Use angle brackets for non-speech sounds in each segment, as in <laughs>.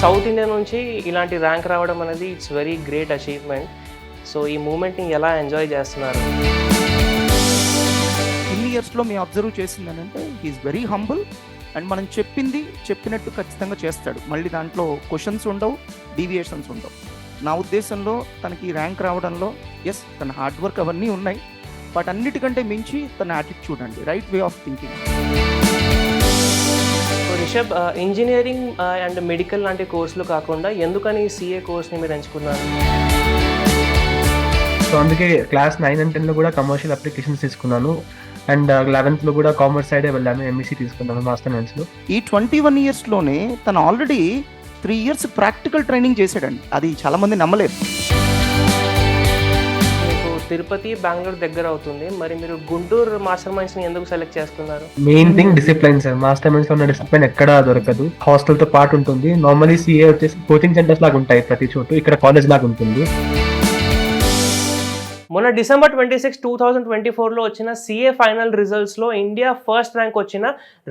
South India నుంచి ఇలాంటి rank రావడం అనేది it's very great achievement. So ఈ మూమెంట్ని ఎలా ఎంజాయ్ చేస్తున్నారు? ఇన్ని ఇయర్స్లో మేము అబ్జర్వ్ చేసింది ఏంటంటే ఈజ్ వెరీ హంబుల్ అండ్ మనం చెప్పింది చెప్పినట్టు ఖచ్చితంగా చేస్తాడు. మళ్ళీ దాంట్లో క్వశ్చన్స్ ఉండవు డీవియేషన్స్ ఉండవు. నా ఉద్దేశంలో తనకి ర్యాంక్ రావడంలో ఎస్ తన హార్డ్ వర్క్ అవన్నీ ఉన్నాయి. బట్ అన్నిటికంటే మించి తన యాటిట్యూడ్ అండి right way of thinking Rishabh engineering and medical లాంటి కోర్సులు కాకుండా ఎందుకని సిఏ కోర్స్ని మీరు ఎంచుకున్నారు? సో అందుకే క్లాస్ నైన్ అండ్ టెన్లో కూడా కమర్షియల్ అప్లికేషన్స్ తీసుకున్నాను. అండ్ లెవెన్త్లో కూడా కామర్స్ సైడే వెళ్ళాను ఎంఈసీ తీసుకున్నాను మాస్టర్ మెన్స్లో ఈ ట్వంటీ వన్ ఇయర్స్లోనే తను already three years practical training చేశాడండి. అది చాలామంది నమ్మలేరు. మీకు తిరుపతి బెంగళూరు దగ్గర అవుతుంది. మరి మీరు గుంటూరు మాస్టర్ మైండ్స్ని ఎందుకు సెలెక్ట్ చేసుకున్నారు main thing discipline sir master minds ఉన్న డిసిప్లైన్ ఎక్కడ దొరకదు. హాస్టల్తో పాటు ఉంటుంది. నార్మలీ సిఏ వచ్చేసి కోచింగ్ సెంటర్స్ లాగా ఉంటాయి ప్రతి చోటు. ఇక్కడ కాలేజ్ లాగా ఉంటుంది. మొన్న December twenty six two thousand twenty ఫోర్లో వచ్చిన సిఏ ఫైనల్ రిజల్ట్స్లో ఇండియా ఫస్ట్ ర్యాంక్ వచ్చిన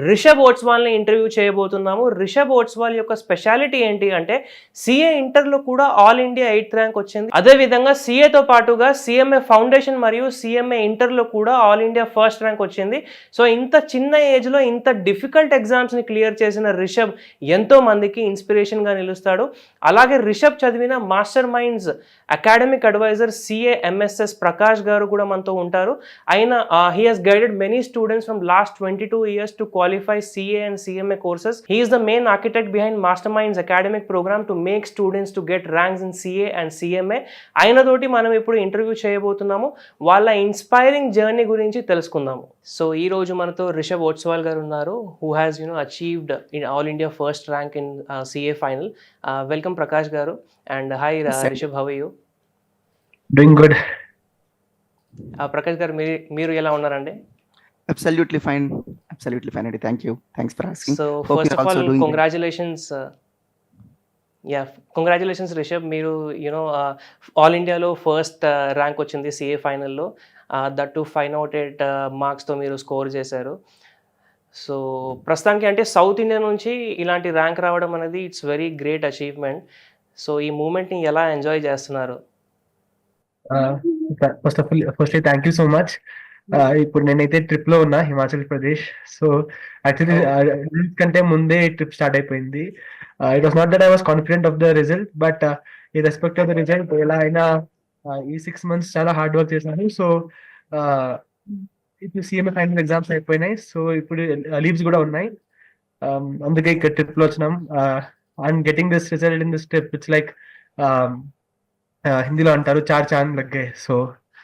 రిషబ్ ఓట్స్వాల్ని ఇంటర్వ్యూ చేయబోతున్నాము. రిషబ్ ఓట్స్వాల్ యొక్క స్పెషాలిటీ ఏంటి అంటే సిఏ ఇంటర్లో కూడా ఆల్ ఇండియా ఎయిత్ ర్యాంక్ వచ్చింది. అదేవిధంగా సిఏతో పాటుగా సిఎంఏ ఫౌండేషన్ మరియు సిఎంఏ ఇంటర్లో కూడా ఆల్ ఇండియా ఫస్ట్ ర్యాంక్ వచ్చింది. సో ఇంత చిన్న ఏజ్లో ఇంత డిఫికల్ట్ ఎగ్జామ్స్ని క్లియర్ చేసిన రిషబ్ ఎంతో మందికి ఇన్స్పిరేషన్గా నిలుస్తాడు. అలాగే రిషబ్ చదివిన master minds academic advisor CA MSS Prakash garu కూడా మనతో ఉంటారు. ఆయన he has guided many students from last twenty two years to qualify CA and CMA courses he is the main architect behind master minds academic program to make students to get ranks in CA and CMA ఆయనతోటి మనం ఇప్పుడు interview చేయబోతున్నాము. వాళ్ళ inspiring journey గురించి తెలుసుకుందాము. So ఈ రోజు మనతో రిషబ్ ఓట్స్వాల్ గారు ఉన్నారు who has you know achieved in all India first rank in CA final welcome Prakash garu. And hi sir. Rishabh how you doing good Prakash garu మీరు మీరు ఎలా ఉన్నారండి? అబ్సల్యూట్లీ ఫైన్ అబ్సల్యూట్లీ ఫైన్ అండి thank you thanks for asking so first of all. Congratulations yeah congratulations Rishabh మీరు you know all ఇండియాలో first rank వచ్చింది CA ఫైనల్లో that two five out eight మార్క్స్తో మీరు స్కోర్ చేశారు. సో ప్రస్తుతానికి అంటే సౌత్ ఇండియా నుంచి ఇలాంటి ర్యాంక్ రావడం అనేది it's very great achievement so ఈ మూమెంట్ని ఎలా ఎంజాయ్ చేస్తున్నారు? First of all first thank you so much ఇప్పుడు నేనైతే ట్రిప్లో ఉన్నా Himachal Pradesh so actually result కంటే ముందే ట్రిప్ స్టార్ట్ అయిపోయింది. It was not that I was confident of the result but ఈ రెస్పెక్ట్ ఆఫ్ ద రిజల్ట్ ఎలా అయినా uh, ఈ సిక్స్ మంత్స్ చాలా హార్డ్ వర్క్ చేశాను. సో ఇప్పుడు సిఎంఏ ఫైనల్ ఎగ్జామ్స్ అయిపోయినాయి. సో ఇప్పుడు లీవ్స్ కూడా ఉన్నాయి. Um, అందుకే ఇక్కడ ట్రిప్లో వచ్చినాం. And getting this result in this trip it's like హిందీలో అంటారు చార్ చాంద్ లగ్గే. So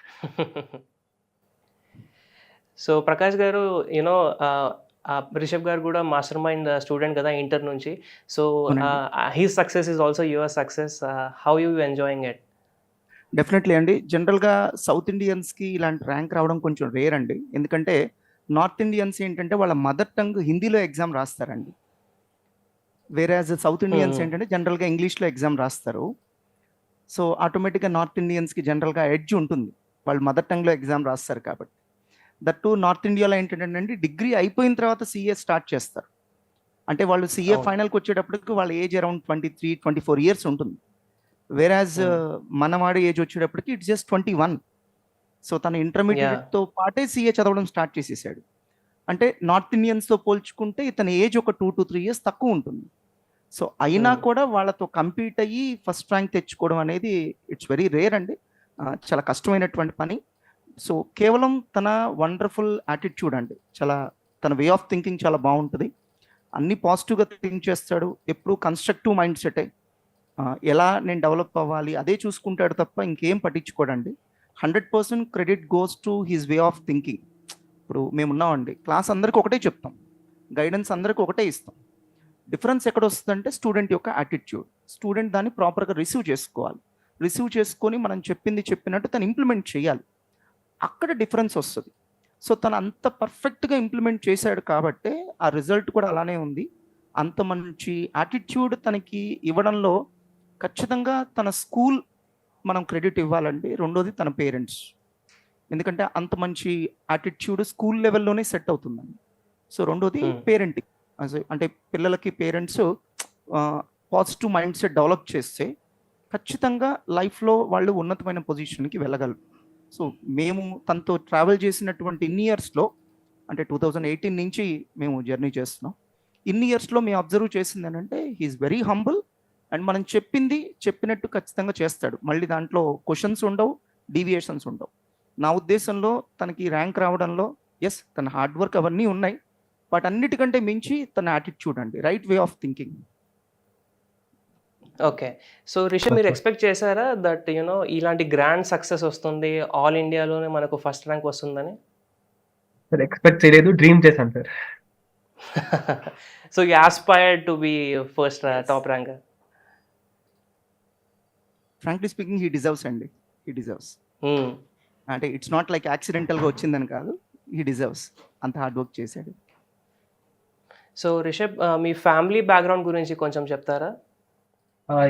<laughs> so Prakash garu you know Rishabh garu కూడా మాస్టర్ మైండ్ స్టూడెంట్ కదా ఇంటర్ నుంచి. So he success is also your success how you enjoying it definitely అండి. జనరల్గా south ఇండియన్స్కి ఇలాంటి ర్యాంక్ రావడం కొంచెం రేర్ అండి. ఎందుకంటే నార్త్ ఇండియన్స్ ఏంటంటే వాళ్ళ మదర్ టంగ్ హిందీలో ఎగ్జామ్ రాస్తారండి. వేరే సౌత్ ఇండియన్స్. ఏంటంటే జనరల్గా ఇంగ్లీష్లో ఎగ్జామ్ రాస్తారు. సో ఆటోమేటిక్గా నార్త్ ఇండియన్స్కి జనరల్గా ఎడ్జ్ ఉంటుంది. వాళ్ళు మదర్ టంగ్లో ఎగ్జామ్ రాస్తారు కాబట్టి. దట్టు నార్త్ ఇండియాలో ఏంటంటే డిగ్రీ అయిపోయిన తర్వాత సిఏ స్టార్ట్ చేస్తారు. అంటే వాళ్ళు సిఏ. ఫైనల్కి వచ్చేటప్పటికి వాళ్ళ age around twenty three twenty four years ఉంటుంది. వేరాజ్ మనవాడి ఏజ్ వచ్చేటప్పటికి it's just twenty one. So తన ఇంటర్మీడియట్తో పాటే సిఏ చదవడం స్టార్ట్ చేసేసాడు. అంటే నార్త్ ఇండియన్స్తో పోల్చుకుంటే ఇతని ఏజ్ ఒక టూ టు త్రీ ఇయర్స్ తక్కువ ఉంటుంది. సో అయినా Hmm. కూడా వాళ్ళతో కంపీట్ అయ్యి ఫస్ట్ ర్యాంక్ తెచ్చుకోవడం అనేది ఇట్స్ వెరీ రేర్ అండి. చాలా కష్టమైనటువంటి పని. సో కేవలం తన వండర్ఫుల్ యాటిట్యూడ్ అండి. చాలా తన వే ఆఫ్ థింకింగ్ చాలా బాగుంటుంది. అన్ని పాజిటివ్గా థింక్ చేస్తాడు. ఎప్పుడు కన్స్ట్రక్టివ్ మైండ్ సెటే ఎలా నేను డెవలప్ అవ్వాలి అదే చూసుకుంటాడు తప్ప ఇంకేం పట్టించుకోడండి. Hundred percent credit goes to his way of thinking ఇప్పుడు మేము ఉన్నామండి క్లాస్ అందరికి ఒకటే చెప్తాం. గైడెన్స్ అందరికి ఒకటే ఇస్తాం. డిఫరెన్స్ ఎక్కడ వస్తుందంటే స్టూడెంట్ యొక్క యాటిట్యూడ్. స్టూడెంట్ దాన్ని ప్రాపర్గా రిసీవ్ చేసుకోవాలి. రిసీవ్ చేసుకొని మనం చెప్పింది చెప్పినట్టు తను ఇంప్లిమెంట్ చేయాలి. అక్కడ డిఫరెన్స్ వస్తుంది. సో తను అంత పర్ఫెక్ట్గా ఇంప్లిమెంట్ చేశాడు కాబట్టే ఆ రిజల్ట్ కూడా అలానే ఉంది. అంత మంచి యాటిట్యూడ్ తనకి ఇవ్వడంలో ఖచ్చితంగా తన స్కూల్ మనం క్రెడిట్ ఇవ్వాలండి. రెండోది తన పేరెంట్స్. ఎందుకంటే అంత మంచి యాటిట్యూడ్ స్కూల్ లెవెల్లోనే సెట్ అవుతుందండి. సో రెండోది. పేరెంటింగ్. అంటే పిల్లలకి parents positive mind set develop చేస్తే ఖచ్చితంగా లైఫ్లో వాళ్ళు ఉన్నతమైన పొజిషన్కి వెళ్ళగలరు. సో మేము తనతో ట్రావెల్ చేసినటువంటి ఇన్ని ఇయర్స్లో అంటే టూ థౌజండ్ ఎయిటీన్ నుంచి మేము జర్నీ చేస్తున్నాం. ఇన్ని ఇయర్స్లో మేము అబ్జర్వ్ చేసింది ఏంటంటే హీఈస్ వెరీ హంబుల్ అండ్ మనం చెప్పింది చెప్పినట్టు ఖచ్చితంగా చేస్తాడు. మళ్ళీ దాంట్లో క్వశ్చన్స్ ఉండవు డీవియేషన్స్ ఉండవు. నా ఉద్దేశంలో తనకి ర్యాంక్ రావడంలో ఎస్ తన హార్డ్ వర్క్ అవన్నీ ఉన్నాయి. బట్ అన్నిటికంటే మించి తన యాటిట్యూడ్ అండి right way of thinking okay so Rishabh మీరు ఎక్స్పెక్ట్ చేశారా దట్ యునో ఇలాంటి గ్రాండ్ సక్సెస్ వస్తుంది ఆల్ ఇండియాలోనే మనకు ఫస్ట్ ర్యాంక్ వస్తుందని? సార్ ఎక్స్పెక్ట్ చేయలేదు డ్రీమ్ చేశాను sir so you aspired to be first top rank frankly speaking he deserves అండి హీ డిజర్వ్స్. అంటే ఇట్స్ నాట్ లైక్ యాక్సిడెంటల్గా వచ్చిందని కాదు హీ డిజర్వ్స్ అంత హార్డ్ వర్క్ చేశాడు. సో రిషబ్ మీ ఫ్యామిలీ బ్యాక్గ్రౌండ్ గురించి కొంచెం చెప్తారా?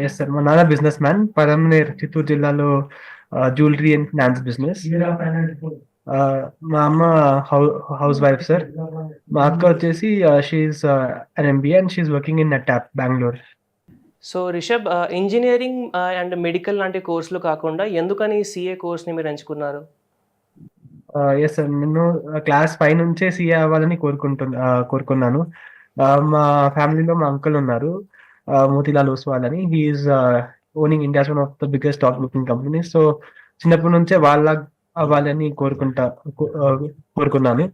ఎస్ సార్ మా నాన్న బిజినెస్ మ్యాన్ పరమనేర్ చిత్తూరు జిల్లాలో జ్యువెలరీ అండ్ ఫినాన్స్ బిజినెస్ మా అమ్మ హౌస్ వైఫ్ సార్ మా అక్క వచ్చేసి she's an MBA and she's working in NetApp Bengaluru so Rishabh engineering and medical లాంటి కోర్సులు కాకుండా ఎందుకని సిఏ కోర్స్ని మీరు ఎంచుకున్నారు? ఎస్ సార్ నేను క్లాస్ ఫైవ్ నుంచే సీఏ అవ్వాలని కోరుకుంటున్నా కోరుకున్నాను. మా ఫ్యామిలీలో మా అంకుల్ ఉన్నారు. మోతీలాల్ ఓస్వాల్ అని. He's owning India's one of the biggest stock booking company so చిన్నప్పటి నుంచే వాళ్ళ అవ్వాలని కోరుకుంటా కోరుకున్నాను.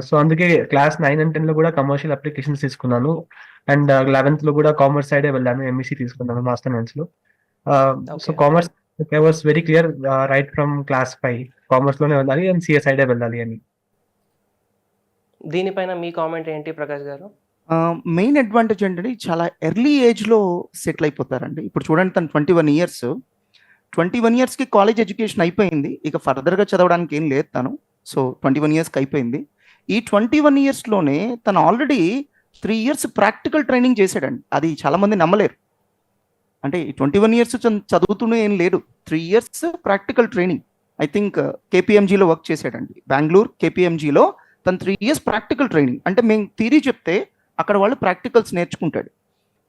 సో అందుకే క్లాస్ నైన్ అండ్ టెన్లో కూడా కమర్షియల్ అప్లికేషన్స్ తీసుకున్నాను. అండ్ లెవెన్త్లో కూడా కామర్స్ సైడే వెళ్ళాను ఎంఈసీ తీసుకున్నాను master నైన్స్లో. So. Commerce I was very clear right from class five కామర్స్లోనే వెళ్ళాలి అండ్ సిఎస్ సైడే వెళ్ళాలి అని. దీనిపైన మీ కామెంట్ ఏంటి ప్రకాష్ గారు? మెయిన్ అడ్వాంటేజ్ ఏంటంటే చాలా ఎర్లీ ఏజ్లో సెటిల్ అయిపోతారండి. ఇప్పుడు చూడండి తను twenty one years twenty one ఇయర్స్కి కాలేజ్ ఎడ్యుకేషన్ అయిపోయింది. ఇక ఫర్దర్గా చదవడానికి ఏం లేదు తను. సో ట్వంటీ వన్ ఇయర్స్కి అయిపోయింది. ఈ ట్వంటీ వన్ ఇయర్స్లోనే తను already three years practical training చేశాడండి. అది చాలామంది నమ్మలేరు. అంటే ట్వంటీ వన్ ఇయర్స్ చదువుతూనే ఏం లేడు three years practical training I think కేపీఎంజీలో work చేశాడండి. బెంగళూరు కేపీఎంజీలో తను త్రీ ఇయర్స్ ప్రాక్టికల్ ట్రైనింగ్ అంటే మేము థీరీ చెప్తే అక్కడ వాళ్ళు ప్రాక్టికల్స్ నేర్చుకుంటాడు.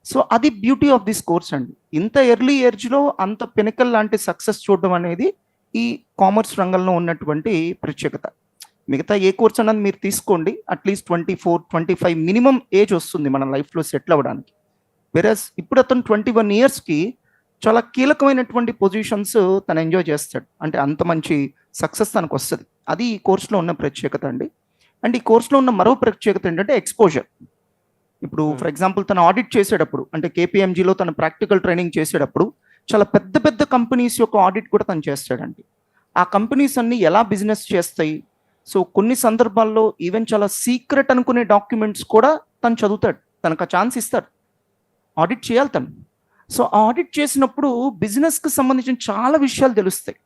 సో అది బ్యూటీ ఆఫ్ దిస్ కోర్స్ అండి. ఇంత ఎర్లీ ఏజ్లో అంత పెనకల్ లాంటి సక్సెస్ చూడడం అనేది ఈ కామర్స్ రంగంలో ఉన్నటువంటి ప్రత్యేకత. మిగతా ఏ కోర్స్ అన్నది మీరు తీసుకోండి. At least twenty four twenty five minimum age వస్తుంది మన లైఫ్లో సెటిల్ అవ్వడానికి. వెరస్ ఇప్పుడు అతను ట్వంటీ వన్ ఇయర్స్కి చాలా కీలకమైనటువంటి పొజిషన్స్ తను ఎంజాయ్ చేస్తాడు. అంటే అంత మంచి సక్సెస్ తనకు వస్తుంది అది ఈ కోర్సులో ఉన్న ప్రత్యేకత అండి. అండ్ ఈ కోర్సులో ఉన్న మరో ప్రత్యేకత ఏంటంటే ఎక్స్పోజర్ ఇప్పుడు Hmm. ఫర్ ఎగ్జాంపుల్ తను ఆడిట్ చేసేటప్పుడు అంటే కేపీఎంజీలో తన ప్రాక్టికల్ ట్రైనింగ్ చేసేటప్పుడు చాలా పెద్ద పెద్ద కంపెనీస్ యొక్క ఆడిట్ కూడా తను చేస్తాడండి. ఆ కంపెనీస్ అన్ని ఎలా బిజినెస్ చేస్తాయి? సో కొన్ని సందర్భాల్లో ఈవెన్ చాలా సీక్రెట్ అనుకునే డాక్యుమెంట్స్ కూడా తను చదువుతాడు. తనకు ఆ ఛాన్స్ ఇస్తారు ఆడిట్ చేయాలి తను. సో ఆడిట్ చేసినప్పుడు బిజినెస్కి సంబంధించిన చాలా విషయాలు తెలుస్తాయి.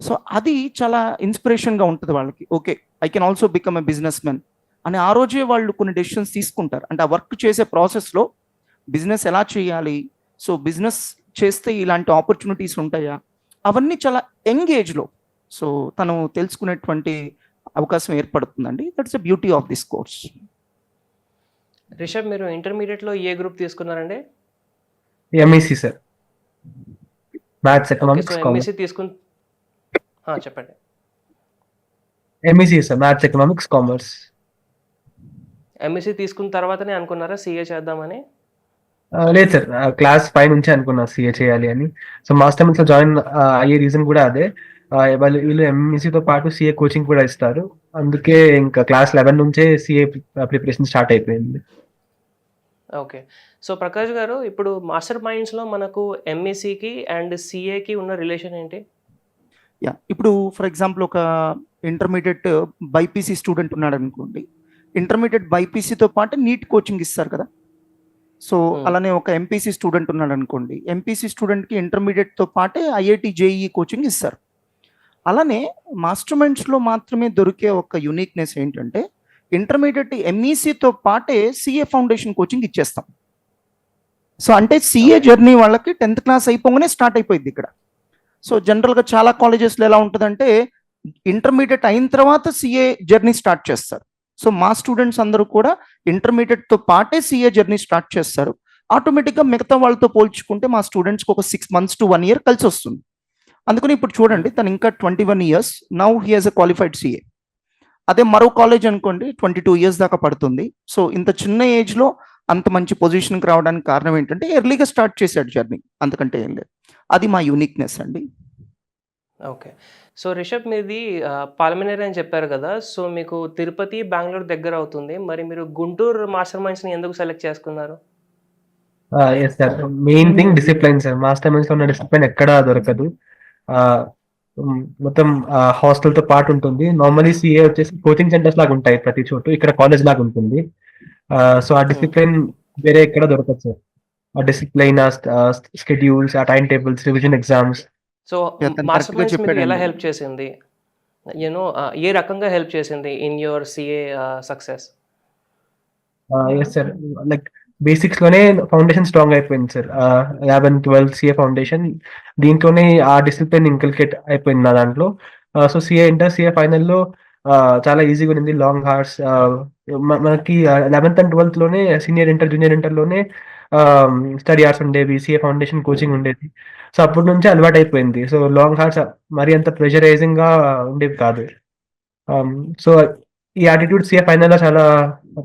సో అది చాలా ఇన్స్పిరేషన్గా ఉంటుంది వాళ్ళకి. Okay I can also become a businessman అని ఆ రోజే వాళ్ళు కొన్ని డెసిషన్స్ తీసుకుంటారు. అంటే ఆ వర్క్ చేసే ప్రాసెస్లో బిజినెస్ ఎలా చేయాలి? సో బిజినెస్ చేస్తే ఇలాంటి ఆపర్చునిటీస్ ఉంటాయా? అవన్నీ చాలా యంగ్ ఏజ్లో సో తను తెలుసుకునేటువంటి అవకాశం ఏర్పడుతుందండి. That's the beauty of this course Rishabh మీరు ఇంటర్మీడియట్లో ఏ గ్రూప్ తీసుకున్నారండి? MEC sir maths economics MSc తీసుకుని చెప్పండి. MEC sir maths economics commerce MSc తీసుకున్న తర్వాతనే అనుకున్నారా సిఏ చేద్దామని? లేదు సార్. క్లాస్ ఫైవ్ నుంచి అనుకున్నా సీఏ చేయాలి అని. సో మాస్టర్లో జాయిన్ అయ్యే రీజన్ కూడా అదే. వాళ్ళు వీళ్ళు MSc తో పాటు సిఏ కోచింగ్ కూడా ఇస్తారు. అందుకే ఇంకా క్లాస్ లెవెన్ నుంచే సిఏ ప్రిపరేషన్ స్టార్ట్ అయిపోయింది. ఓకే సో ప్రకాష్ గారు ఇప్పుడు మాస్టర్ మైండ్స్లో మనకు ఎంఈసీకి అండ్ సిఏకి ఉన్న రిలేషన్ ఏంటి? యా ఇప్పుడు ఫర్ ఎగ్జాంపుల్ ఒక ఇంటర్మీడియట్ బైపీసీ స్టూడెంట్ ఉన్నాడు అనుకోండి. ఇంటర్మీడియట్ బైపీసీతో పాటు నీట్ కోచింగ్ ఇస్తారు కదా. సో. అలానే ఒక ఎంపీసీ స్టూడెంట్ ఉన్నాడు అనుకోండి. ఎంపీసీ స్టూడెంట్కి ఇంటర్మీడియట్తో పాటే ఐఐటి జేఈ కోచింగ్ ఇస్తారు. అలానే మాస్టర్ మైండ్స్లో మాత్రమే దొరికే ఒక యూనిక్నెస్ ఏంటంటే ఇంటర్మీడియట్ ఎంఈసీతో పాటే సిఏ ఫౌండేషన్ కోచింగ్ ఇచ్చేస్తాం. సో అంటే సిఏ జర్నీ వాళ్ళకి టెన్త్ క్లాస్ అయిపోగానే స్టార్ట్ అయిపోయింది ఇక్కడ. సో జనరల్గా చాలా కాలేజెస్లో ఎలా ఉంటుందంటే ఇంటర్మీడియట్ అయిన తర్వాత సిఏ జర్నీ స్టార్ట్ చేస్తారు. సో మా స్టూడెంట్స్ అందరూ కూడా ఇంటర్మీడియట్తో పాటే సిఏ జర్నీ స్టార్ట్ చేస్తారు. ఆటోమేటిక్గా మిగతా వాళ్ళతో పోల్చుకుంటే మా స్టూడెంట్స్కి ఒక six months to one year కలిసి వస్తుంది. అందుకని ఇప్పుడు చూడండి తను ఇంకా twenty one years now he has a qualified CA అదే మరో కాలేజ్ అనుకోండి ట్వంటీ టూ ఇయర్స్ దాకా పడుతుంది. సో ఇంత చిన్న ఏజ్లో అంత మంచి పొజిషన్కి రావడానికి కారణం ఏంటంటే ఎర్లీగా స్టార్ట్ చేశాడు జర్నీ అంతకంటే ఏం లేదు. అది మా యూనిక్నెస్ అండి. ఓకే సో రిషబ్ మీది పాల్మనేర్ అని చెప్పారు కదా సో మీకు తిరుపతి బెంగళూరు దగ్గర అవుతుంది. మరి మీరు గుంటూరు మాస్టర్ మైండ్స్ని ఎందుకు సెలెక్ట్ చేసుకున్నారు? Yes sir main thing discipline sir master మైండ్స్లో ఉన్న డిసిప్లైన్ ఎక్కడ దొరకదు. మొత్తం హాస్టల్తో పాటు ఉంటుంది. నార్మలీ సిఏ వచ్చేసి కోచింగ్ సెంటర్స్ లాగా ఉంటాయి ప్రతి చోటు. ఇక్కడ కాలేజ్ లాగా ఉంటుంది. సో ఆ డిసిప్లైన్ వేరే ఎక్కడ దొరకదు సార్ ఆ డిసిప్లైన్ ఆ స్కెడ్యూల్స్ ఆ time tables revision exams so master minds మీకు ఎలా. హెల్ప్ చేసింది? యూనో ఏ రకంగా హెల్ప్ చేసింది in your CA success yes sir like బేసిక్స్లోనే foundation strong అయిపోయింది sir eleven twelve CA foundation దీంట్లోనే ఆ డిసిప్లిన్ ఇంకల్కేట్ అయిపోయింది నా దాంట్లో. సో సిఏ ఇంటర్ సిఏ ఫైనల్లో చాలా ఈజీగా ఉంది లాంగ్ హార్స్ మనకి లెవెన్త్ అండ్ ట్వెల్త్లోనే సీనియర్ ఇంటర్ జూనియర్ ఇంటర్లోనే స్టడీ అవర్స్ ఉండేవి సిఏ ఫౌండేషన్ కోచింగ్ ఉండేది. సో అప్పటి నుంచి అలవాటు అయిపోయింది సో లాంగ్ హార్ట్స్ మరి అంత ప్రెషరైజింగ్గా ఉండేవి కాదు. సో ఈ యాటిట్యూడ్ సిఏ ఫైనల్లో చాలా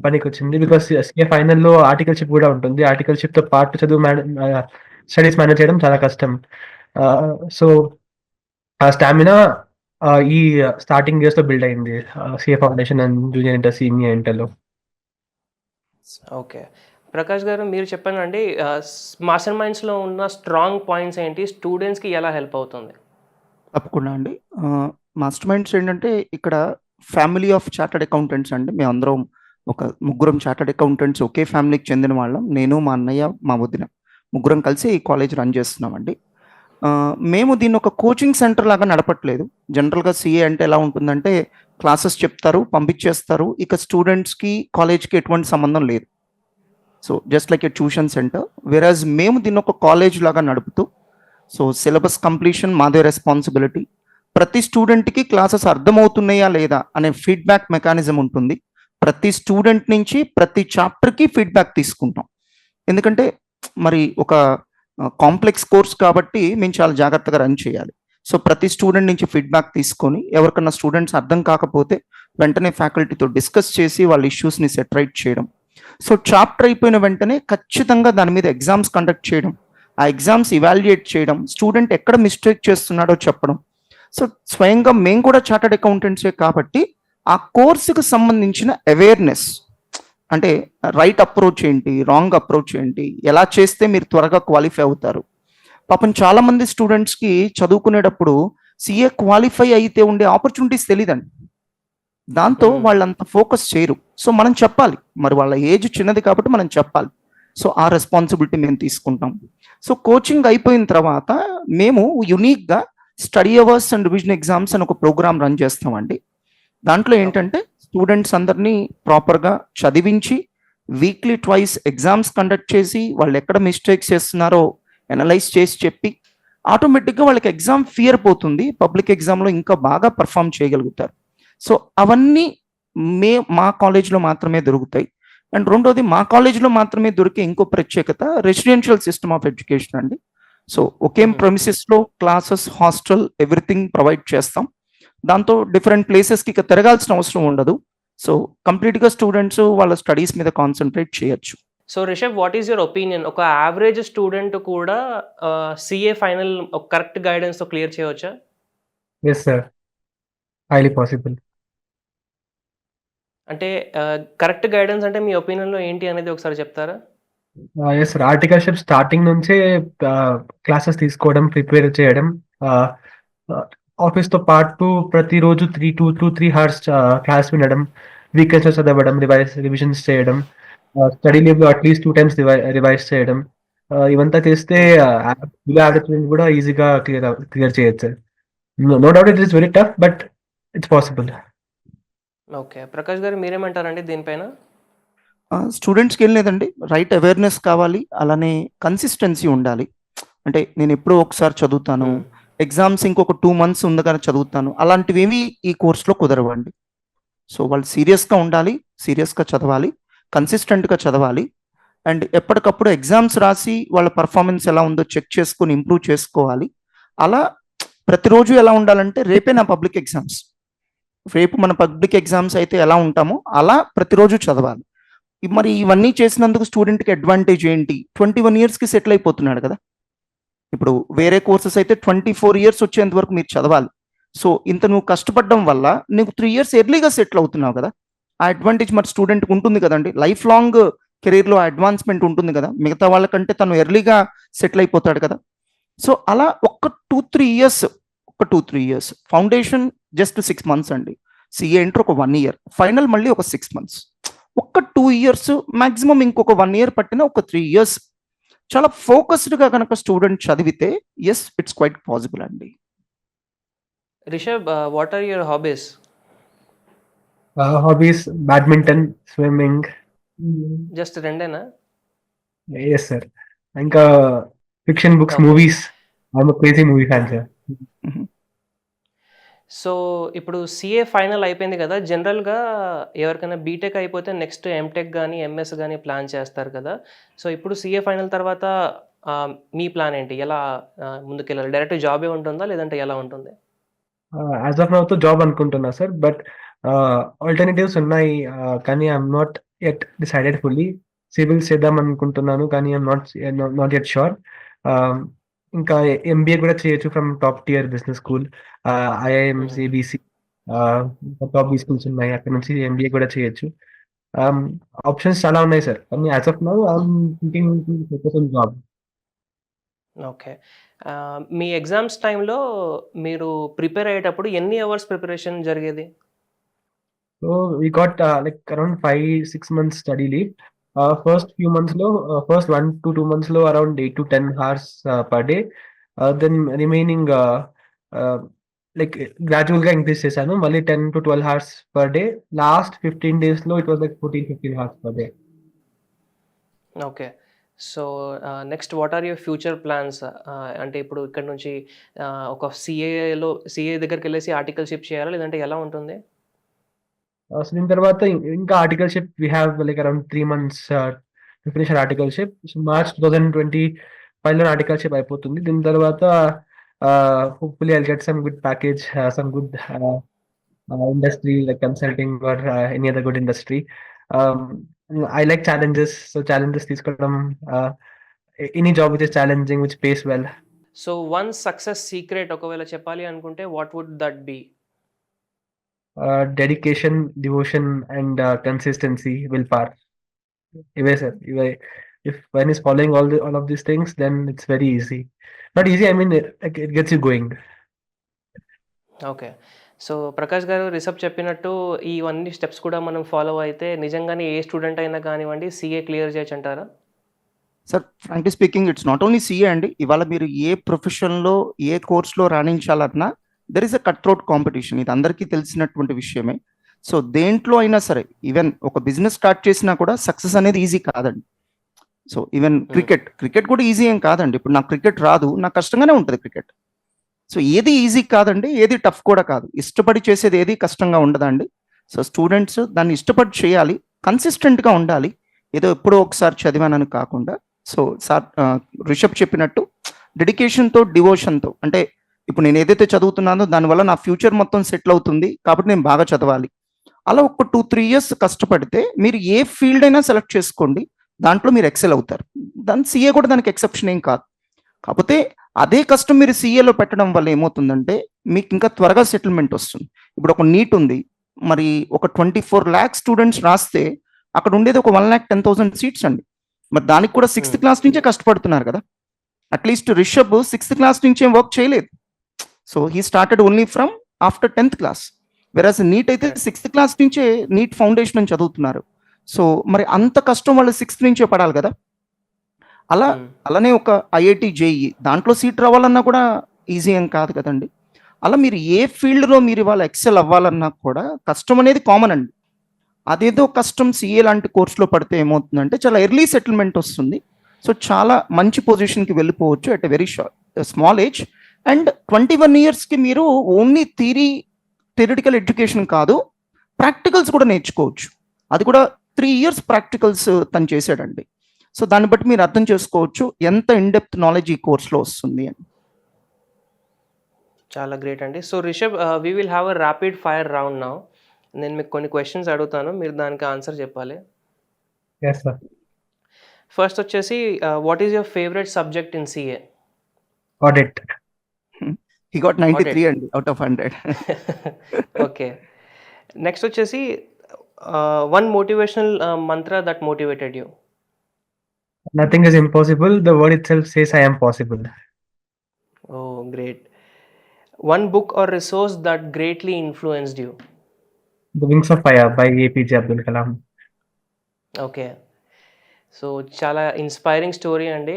పనికి వచ్చింది బికాస్ సిఏ ఫైనల్లో ఆర్టికల్షిప్ కూడా ఉంటుంది. ఆర్టికల్షిప్తో పాటు చదువు స్టడీస్ మేనేజ్ చేయడం చాలా కష్టం. సో ఆ స్టామినా ఈ స్టార్టింగ్ ఇయర్స్లో బిల్డ్ అయింది. CA foundation and junior inter senior ఇంటర్లో. ఓకే. ప్రకాష్ గారు మీరు చెప్పండి మాస్టర్ మైండ్స్లో ఉన్న స్ట్రాంగ్ పాయింట్స్ ఏంటి? స్టూడెంట్స్కి ఎలా హెల్ప్ అవుతుంది? తప్పకుండా అండి. మాస్టర్ మైండ్స్ ఏంటంటే ఇక్కడ ఫ్యామిలీ ఆఫ్ చార్టర్డ్ అకౌంటెంట్స్ అండి. మేమందరం ఒక ముగ్గురం చార్టర్డ్ అకౌంటెంట్స్ ఒకే ఫ్యామిలీకి చెందిన వాళ్ళం. నేను మా అన్నయ్య మా వదిన ముగ్గురం కలిసి ఈ కాలేజ్ రన్ చేస్తున్నామండి. మేము దీన్ని ఒక కోచింగ్ సెంటర్ లాగా నడపట్లేదు. జనరల్గా సిఏ అంటే ఎలా ఉంటుందంటే క్లాసెస్ చెప్తారు పంపించేస్తారు. ఇక స్టూడెంట్స్కి కాలేజ్కి ఎటువంటి సంబంధం లేదు. So just like a tuition centre whereas మేము దీన్ని ఒక కాలేజ్ లాగా నడుపుతూ సో సిలబస్ కంప్లీషన్ మాదే రెస్పాన్సిబిలిటీ ప్రతి స్టూడెంట్కి క్లాసెస్ అర్థమవుతున్నాయా లేదా అనే ఫీడ్బ్యాక్ మెకానిజం ఉంటుంది. ప్రతి స్టూడెంట్ నుంచి ప్రతి చాప్టర్కి ఫీడ్బ్యాక్ తీసుకుంటాం. ఎందుకంటే మరి ఒక కాంప్లెక్స్ కోర్స్ కాబట్టి మేము చాలా జాగ్రత్తగా రన్ చేయాలి. సో ప్రతి స్టూడెంట్ నుంచి ఫీడ్బ్యాక్ తీసుకొని ఎవరికన్నా స్టూడెంట్స్ అర్థం కాకపోతే వెంటనే ఫ్యాకల్టీతో డిస్కస్ చేసి వాళ్ళ ఇష్యూస్ని సెటరైట్ చేయడం. సో చాప్టర్ అయిపోయిన వెంటనే ఖచ్చితంగా దాని మీద ఎగ్జామ్స్ కండక్ట్ చేయడం ఆ ఎగ్జామ్స్ ఇవాల్యుయేట్ చేయడం స్టూడెంట్ ఎక్కడ మిస్టేక్ చేస్తున్నాడో చెప్పడం. సో స్వయంగా మేము కూడా చార్టర్డ్ అకౌంటెంట్సే కాబట్టి ఆ కోర్సుకు సంబంధించిన అవేర్నెస్ అంటే రైట్ అప్రోచ్ ఏంటి రాంగ్ అప్రోచ్ ఏంటి ఎలా చేస్తే మీరు త్వరగా క్వాలిఫై అవుతారు. పాపం చాలా మంది స్టూడెంట్స్కి చదువుకునేటప్పుడు సిఏ క్వాలిఫై అయితే ఉండే ఆపర్చునిటీస్ తెలియదండి దాంతో. వాళ్ళంత ఫోకస్ చేయరు. సో మనం చెప్పాలి. మరి వాళ్ళ ఏజ్ చిన్నది కాబట్టి మనం చెప్పాలి. సో ఆ రెస్పాన్సిబిలిటీ మేము తీసుకుంటాం. సో కోచింగ్ అయిపోయిన తర్వాత మేము యునీక్గా study hours and revision exams అని ఒక ప్రోగ్రామ్ రన్ చేస్తామండి. దాంట్లో ఏంటంటే స్టూడెంట్స్ అందరినీ ప్రాపర్గా చదివించి వీక్లీ ట్వైస్ ఎగ్జామ్స్ కండక్ట్ చేసి వాళ్ళు ఎక్కడ మిస్టేక్స్ చేస్తున్నారో అనలైజ్ చేసి చెప్పి ఆటోమేటిక్గా వాళ్ళకి ఎగ్జామ్ ఫియర్ పోతుంది. పబ్లిక్ ఎగ్జామ్లో ఇంకా బాగా పర్ఫామ్ చేయగలుగుతారు. సో అవన్నీ మే మా కాలేజ్లో మాత్రమే దొరుకుతాయి. అండ్ రెండోది మా కాలేజ్లో మాత్రమే దొరికే ఇంకో ప్రత్యేకత రెసిడెన్షియల్ సిస్టమ్ ఆఫ్ ఎడ్యుకేషన్ అండి. సో ఒకే. ప్రెమిసెస్లో క్లాసెస్ హాస్టల్ ఎవ్రీథింగ్ ప్రొవైడ్ చేస్తాం. దాంతో డిఫరెంట్ ప్లేసెస్కి ఇక తిరగాల్సిన అవసరం ఉండదు. సో కంప్లీట్గా స్టూడెంట్స్ వాళ్ళ స్టడీస్ మీద కాన్సన్ట్రేట్ చేయొచ్చు. So Rishabh what is your opinion ఒక యావరేజ్ స్టూడెంట్ కూడా సిఏ ఫైనల్ కరెక్ట్ గైడెన్స్తో క్లియర్ చేయవచ్చా ఎస్ సార్ హైలీ పాసిబుల్ అంటే కరెక్ట్ గైడెన్స్ అంటే మీ ఒపీనియన్లో ఏంటి అనేది ఒకసారి చెప్తారా? ఎస్ సార్ ఆర్టికల్షిప్ స్టార్టింగ్ నుంచే క్లాసెస్ తీసుకోవడం ప్రిపేర్ చేయడం ఆఫీస్తో పాటు ప్రతిరోజు three two two three hours class వినడం వీకెండ్స్లో చదవడం రివైజ్ రివిజన్స్ చేయడం study leave at least two times revise చేయడం ఇవంతా చేస్తే యావరేజ్ కూడా ఈజీగా క్లియర్ క్లియర్ చేయొచ్చు. No doubt it is very tough but it's possible. Okay. Prakash garu మీరేమంటారండి దీనిపైన? స్టూడెంట్స్కి ఏం లేదండి. రైట్ అవేర్నెస్ కావాలి అలానే కన్సిస్టెన్సీ ఉండాలి. అంటే నేను ఎప్పుడో ఒకసారి చదువుతాను. ఎగ్జామ్స్ ఇంకొక టూ మంత్స్ ఉందగా చదువుతాను. అలాంటివి ఏమి ఈ కోర్సులో కుదరవండి. సో వాళ్ళు సీరియస్గా ఉండాలి సీరియస్గా చదవాలి కన్సిస్టెంట్గా చదవాలి. అండ్ ఎప్పటికప్పుడు ఎగ్జామ్స్ రాసి వాళ్ళ పర్ఫార్మెన్స్ ఎలా ఉందో చెక్ చేసుకొని ఇంప్రూవ్ చేసుకోవాలి. అలా ప్రతిరోజు ఎలా ఉండాలంటే రేపే నా పబ్లిక్ ఎగ్జామ్స్ రేపు మన పబ్లిక్ ఎగ్జామ్స్ అయితే ఎలా ఉంటామో అలా ప్రతిరోజు చదవాలి. మరి ఇవన్నీ చేసినందుకు స్టూడెంట్కి అడ్వాంటేజ్ ఏంటి? ట్వంటీ వన్ ఇయర్స్కి సెటిల్ అయిపోతున్నాడు కదా. ఇప్పుడు వేరే కోర్సెస్ అయితే ట్వంటీ ఫోర్ ఇయర్స్ వచ్చేంత వరకు మీరు చదవాలి. సో ఇంత నువ్వు కష్టపడడం వల్ల నీకు త్రీ ఇయర్స్ ఎర్లీగా సెటిల్ అవుతున్నావు కదా. ఆ అడ్వాంటేజ్ మరి స్టూడెంట్కి ఉంటుంది కదండి. లైఫ్ లాంగ్ కెరీర్లో అడ్వాన్స్మెంట్ ఉంటుంది కదా. మిగతా వాళ్ళకంటే తను ఎర్లీగా సెటిల్ అయిపోతాడు కదా. సో అలా ఒక్క టూ త్రీ ఇయర్స్ ఒక two three years foundation just six months అండి. సిఏ ఇంటర్ ఒక వన్ ఇయర్ ఫైనల్ మళ్ళీ ఒక సిక్స్ మంత్స్ ఒక్క టూ ఇయర్స్ మాక్సిమం ఇంకొక వన్ ఇయర్ పట్టిన ఒక త్రీ ఇయర్స్ చాలా ఫోకస్డ్గా కనుక స్టూడెంట్ చదివితే ఎస్ ఇట్స్ క్వైట్ పాసిబుల్ అండి. Rishabh what are your hobbies hobbies badminton swimming just రెండేనా? Yes sir ఇంకా fiction books. Movies I'm crazy movie fan sir so ఇప్పుడు సిఏ ఫైనల్ అయిపోయింది కదా జనరల్గా ఎవరికైనా బీటెక్ అయిపోతే నెక్స్ట్ ఎంటెక్ కానీ ఎంఎస్ కానీ ప్లాన్ చేస్తారు కదా. సో ఇప్పుడు సిఏ ఫైనల్ తర్వాత మీ ప్లాన్ ఏంటి? ఎలా ముందుకెళ్ళాలి? డైరెక్ట్ జాబే ఉంటుందా? లేదంటే ఎలా ఉంటుంది? యాజ్ ఆఫ్ నౌ జాబ్ అనుకుంటున్నా సార్. బట్ ఆల్టర్నేటివ్స్ ఉన్నాయి. కానీ I'm not at decided fully civils చేద్దాం అనుకుంటున్నాను కానీ I'm not not at sure ఇంకా ఎంబీఏ కూడా చేయొచ్చు from top tier business school IIM Hmm. సిబిసి టాప్ బీ స్కూల్స్ ఉన్నాయి. అక్కడ నుంచి ఎంబీఏ కూడా చేయొచ్చు. ఆప్షన్స్ చాలా ఉన్నాయి సార్ కానీ as of now I'm thinking job okay me exams టైంలో మీరు ప్రిపేర్ అయ్యేటప్పుడు ఎన్ని అవర్స్ ప్రిపరేషన్ జరిగేది? So we got uh, like around five, six months study first few మంత్స్లో ఫస్ట్ వన్ టు టూ మంత్స్లో around eight to ten hours per day then remaining like గ్రాడ్యువల్గా increase చేశాను. మళ్ళీ ten to twelve hours per day last fifteen డేస్లో it was like fourteen fifteen hours per day okay so next what are your future plans అంటే ఇప్పుడు ఇక్కడ నుంచి ఒక సిఏలో CA దగ్గరికి వెళ్ళేసి ఆర్టికల్ షిప్ చేయాలా? లేదంటే ఎలా ఉంటుంది? Uh, so దీని తర్వాత ఇం- ఇంకా articleship we have like around three months to finish articleship so March two thousand twenty ఫైవ్లో ఆర్టికల్షిప్ అయిపోతుంది. దీని తర్వాత hopefully I get some good package some good industry like consulting or any other good industry I like challenges so challenges తీసుకోవడం any job which is challenging which pays well so one success secret ఒకవేళ చెప్పాలి అనుకుంటే what would that be dedication devotion and consistency will పార్ ఇవే sir ఇవే. If one is following all the all of these things then it's very easy. Not easy i mean it, like, it gets you going. Okay so Prakash garu Rishabh చెప్పినట్టు ఇవన్నీ steps కూడా మనం follow అయితే నిజంగానే ఏ student అయినా కానివ్వండి CA clear చేయొచ్చు అంటారా sir frankly speaking it's not only CA అండి. ఇవాళ మీరు ఏ ప్రొఫెషన్లో ఏ కోర్స్లో రాణించాలన్నా there is a cut throat competition ఇది అందరికీ తెలిసినటువంటి విషయమే. సో దేంట్లో అయినా సరే ఈవెన్ ఒక బిజినెస్ స్టార్ట్ చేసినా కూడా సక్సెస్ అనేది ఈజీ కాదండి. సో ఈవెన్ క్రికెట్ క్రికెట్ కూడా ఈజీ ఏం కాదండి. ఇప్పుడు నాకు క్రికెట్ రాదు నాకు కష్టంగానే ఉంటుంది క్రికెట్ సో ఏది ఈజీ కాదండి ఏది టఫ్ కూడా కాదు. ఇష్టపడి చేసేది ఏది కష్టంగా ఉండదండి. సో స్టూడెంట్స్ దాన్ని ఇష్టపడి చేయాలి కన్సిస్టెంట్గా ఉండాలి. ఏదో ఎప్పుడో ఒకసారి చదివానని కాకుండా సో సార్ రిషబ్ చెప్పినట్టు డెడికేషన్తో డివోషన్తో అంటే ఇప్పుడు నేను ఏదైతే చదువుతున్నానో దానివల్ల నా ఫ్యూచర్ మొత్తం సెటిల్ అవుతుంది కాబట్టి నేను బాగా చదవాలి. అలా ఒక టూ త్రీ ఇయర్స్ కష్టపడితే మీరు ఏ ఫీల్డ్ అయినా సెలెక్ట్ చేసుకోండి. దాంట్లో మీరు ఎక్సెల్ అవుతారు. దాని సిఏ కూడా దానికి ఎక్సెప్షన్ ఏం కాదు. కాకపోతే అదే కష్టం మీరు సిఏలో పెట్టడం వల్ల ఏమవుతుందంటే మీకు ఇంకా త్వరగా సెటిల్మెంట్ వస్తుంది. ఇప్పుడు ఒక నీట్ ఉంది. మరి ఒక ట్వంటీ ఫోర్ ల్యాక్ స్టూడెంట్స్ రాస్తే అక్కడ ఉండేది ఒక one lakh ten thousand seats అండి. మరి దానికి కూడా సిక్స్త్ Hmm. క్లాస్ నుంచే కష్టపడుతున్నారు కదా. At least Rishabh sixth class నుంచే వర్క్ చేయలేదు. So he started only from after tenth class whereas NEET అయితే సిక్స్త్ క్లాస్ నుంచే నీట్ ఫౌండేషన్ అని చదువుతున్నారు. సో మరి అంత కష్టం వాళ్ళు సిక్స్త్ నుంచే పడాలి కదా? అలా Hmm. అలానే ఒక ఐఐటి జేఈ దాంట్లో సీట్ రావాలన్నా కూడా ఈజీ ఏం కాదు కదండి. అలా మీరు ఏ ఫీల్డ్లో మీరు ఇవాళ ఎక్సెల్ అవ్వాలన్నా కూడా కష్టం అనేది కామన్ అండి. అదేదో కష్టం సిఏ లాంటి కోర్సులో పడితే ఏమవుతుందంటే చాలా ఎర్లీ సెటిల్మెంట్ వస్తుంది. సో చాలా మంచి పొజిషన్కి వెళ్ళిపోవచ్చు at a very short small age. And twenty one ఇయర్స్కి మీరు ఓన్లీ థీరీ థియరిటికల్ ఎడ్యుకేషన్ కాదు ప్రాక్టికల్స్ కూడా నేర్చుకోవచ్చు. అది కూడా త్రీ ఇయర్స్ ప్రాక్టికల్స్ తను చేశాడండి. సో దాన్ని బట్టి మీరు అర్థం చేసుకోవచ్చు ఎంత ఇన్డెప్త్ నాలెడ్జ్ ఈ కోర్స్లో వస్తుంది అని. చాలా గ్రేట్ అండి. So Rishabh we will have a rapid fire round now నేను మీకు కొన్ని క్వశ్చన్స్ అడుగుతాను. మీరు దానికి ఆన్సర్ చెప్పాలి. ఫస్ట్ వచ్చేసి what is your favourite subject in CA audit he got ninety Got three అండి out of hundred <laughs> <laughs> okay next వచ్చేసి one motivational mantra that motivated you nothing is impossible the word itself says I am possible oh great one book or resource that greatly influenced you the wings of fire by apj abdul kalam okay so చాలా inspiring story అండి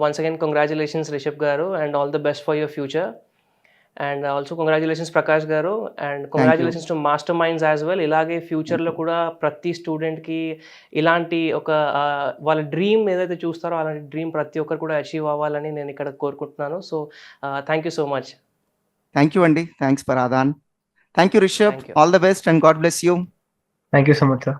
once again congratulations Rishabh garu and all the best for your future and also congratulations Prakash garu and congratulations to master minds as well ఇలాగే ఫ్యూచర్లో కూడా ప్రతి స్టూడెంట్కి ఇలాంటి ఒక ఆ, వాళ్ళ డ్రీమ్ ఏదైతే చూస్తారో అలాంటి డ్రీమ్ ప్రతి ఒక్కరు కూడా అచీవ్ అవ్వాలని నేను ఇక్కడ కోరుకుంటున్నాను. So thank you so much thank you అండి thanks for Aadhan thank you Rishabh Thank you. All the best and God bless you thank you so much sir.